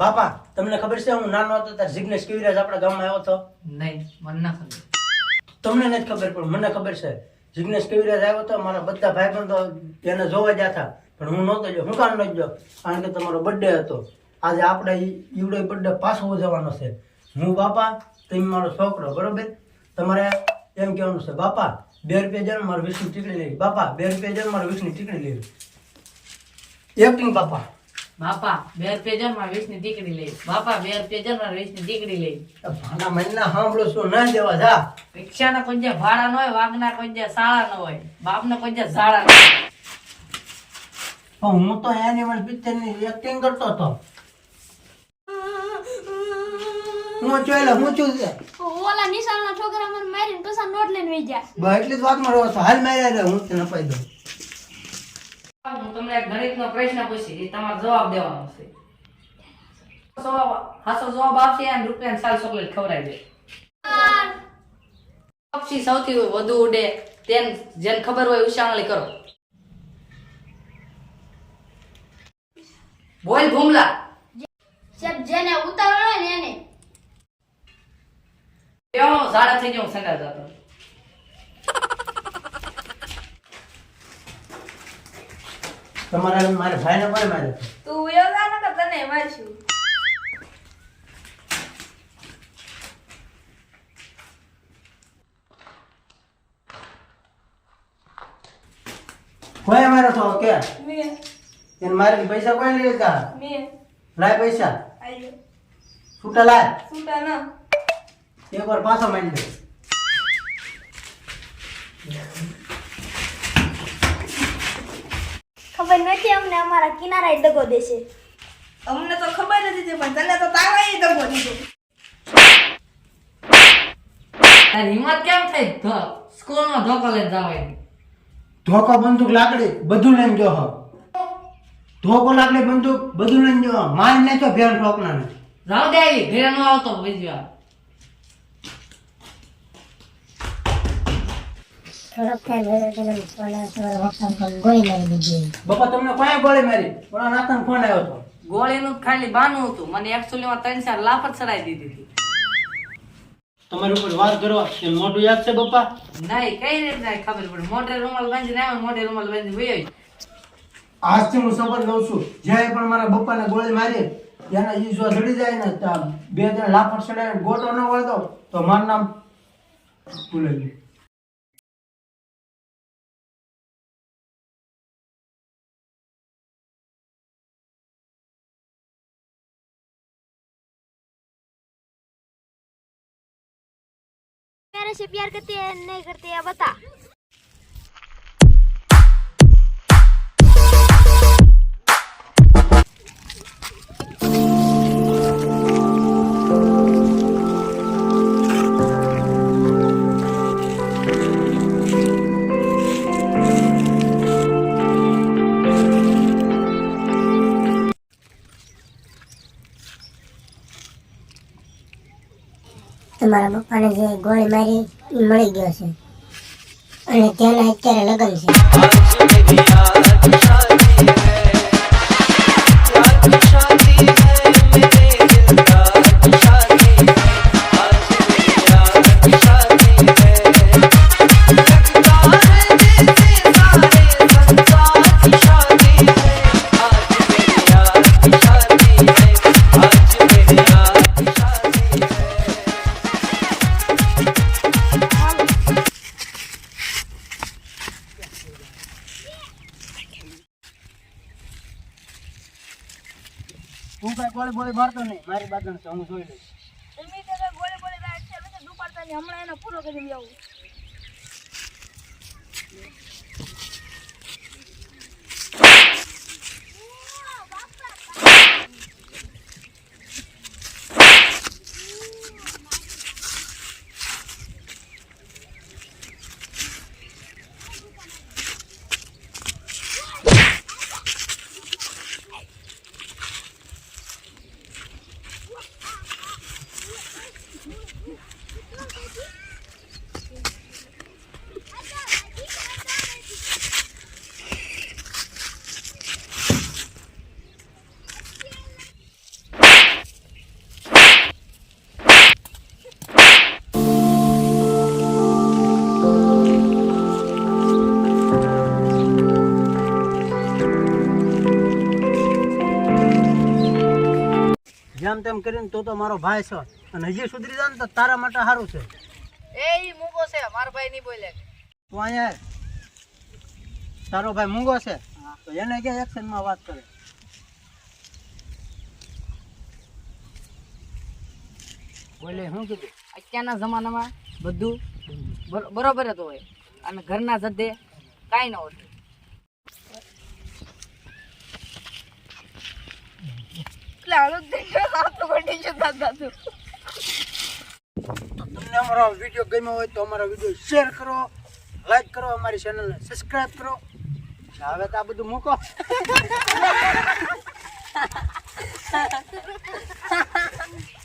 બાપા તમને ખબર છે હું નાનો હતો ત્યારે જિગ્નેશ કવિરાજ આપણા ગામમાં આવ્યો હતો? નહીં મને ના ખબર. તમને નથી ખબર પણ મને ખબર છે. જિગ્નેશ કવિરાજ આવ્યો હતો? મારા બધા ભાઈબંધો એને જોવા ગયા હતા. પણ હું નહોતો જો હું કામ નહોતો ગયો? કારણ કે તમારો બર્થડે હતો. આજે આપણે ઈવડો બર્થડે પાછો જવાનો છે. હું બાપા તમે મારો છોકરો બરોબર? તમારે એમ કહેવાનું છે બાપા બે રૂપિયા જાય મારે વીસની ટીકડી લેવી બાપા બે રૂપિયા જાય મારે વિષ્ણુ ટીકડી લેવી એક્ટિંગ બાપા. બાપા બે રૂપિયા જણમાં વીસની દીકરી લઈ. બાપા બે રૂપિયા જણમાં વીસની દીકરી લઈ. ભાડા મહિના સાંભળો છું ના દેવા જા. રિક્ષા ના કોઈ ભાડા ન હોય વાઘના કોઈ શાળા ન હોય બાપ ના કોઈ ઝાડા ન હોય. હું તો એનિમલ પિક્ચરની એક્ટિંગ કરતો હતો. હું જોયેલો હું છું છે? ઓલા નિશાળના છોકરા મને મારીને પછી નોટ લઈને વઈ ગયા. બસ એટલી જ વાતમાં રહો છો. હાલ માર્યા રે હું તને અપાઈ દઉં. તમને એક ગણિત પ્રશ્ન પૂછી એ તમારો જવાબ દેવાનો છે. હાસો જવાબ આપશે અને રૂપિયા સાલ ચોકલેટ ખવડાવી દે પક્ષી સૌથી વધુ ઉડે તેમ જેને ખબર હોય ઉષાવણી કરો. બોલ ભૂમલા. જેને ઉતાવળ હોય ને એને. કેવો સાડા થઈ ગયો હું સંડાસ જતો. તમારે મારે ભાઈને કોઈ મારે તું યોગા ન કર તને મારશું. કોઈ મારો તો? કે? મે. એને મારે પૈસા કોઈ લઈ લીધા? મે. લાય પૈસા. આયો છૂટા લાય. છૂટા ના. એક વાર પાછો મારી દે. ખબર નથી અમને અમારા કિનારા દગો દેશે. અમને તો ખબર નથી હતી, પણ તને તો તાવાય દગો દીધો. તારી હિંમત કેમ થઈ? સ્કૂલમાં ધોકો લઈને જવાની ધોકો બંદૂક લાકડી બધું લઈને જો હો ધોકો લાકડી બંદૂક બધું લઈને જો માર ને તો ફેર ઠોકના નથી. રાવ દે આવી ઘરે નો આવતો બીજી વાર થોડોક ટાઈમ રહ્યો તો મને ફોન આવ્યો તમારા પપ્પા પણ ગોળી મારી દીધી બાપા તમને કોઈ ગોળી મારી? પણ નાતાને ફોન આવ્યો હતો ગોળીનું ખાલી બાનું હતું. મને એકચ્યુઅલી ત્રણ ચાર લાફત ચડાઈ દીધી હતી. તમારી ઉપર વાત કરવા એ મોઢું યાદ છે બાપા? નહીં કઈ રીતે નહીં ખબર પડે? મોઢે રૂમાલ બાંધીને આવ્યો મોઢે રૂમાલ બાંધી વયો આજથી હું શપથ લઉં છું. જ્યારે પણ મારા બપ્પાને ગોળી મારી એના ઈ ચડી જાય ને બે ત્રણ લાફટ ચડાય ગોટો ન વળતો તો મારું નામ ભૂલાઈ ગયું. से प्यार करते हैं नहीं करते हैं बता તમારા પપ્પાને જે ગોળી મારી મળી ગયો છે. અને તેના અત્યારે લગ્ન છે. તું કઈ ગોળી બોળી મારતો નહીં. મારી બાજુ છે, હું જોઈ લઈશ. ઉમ્મી તો ગોળી બોળી રાત છે એટલે દુપાડતા નહીં. હમણાં એનો પૂરો કરી આવું જેમ તેમ કરીને તો તો મારો ભાઈ છે. અને હજી સુધરી જાય ને તો તારા માટે સારું છે. એ ઈ છે મારો ભાઈ નહીં બોલે. તું અહીંયા તારો ભાઈ મૂંગો છે? તો એને કે એક્શનમાં વાત કરે? બોલે શું કીધું? અત્યારના જમાનામાં બધું બરોબર જ હોય. અને ઘરના જદ્દે કાંઈ ન હોય. એટલે જ દેખો, આ તો. તમને અમારો વીડિયો ગમ્યો હોય તો અમારો વીડિયો શેર કરો લાઈક કરો અમારી ચેનલને સબસ્ક્રાઇબ કરો. હવે તો આ બધું મૂકો.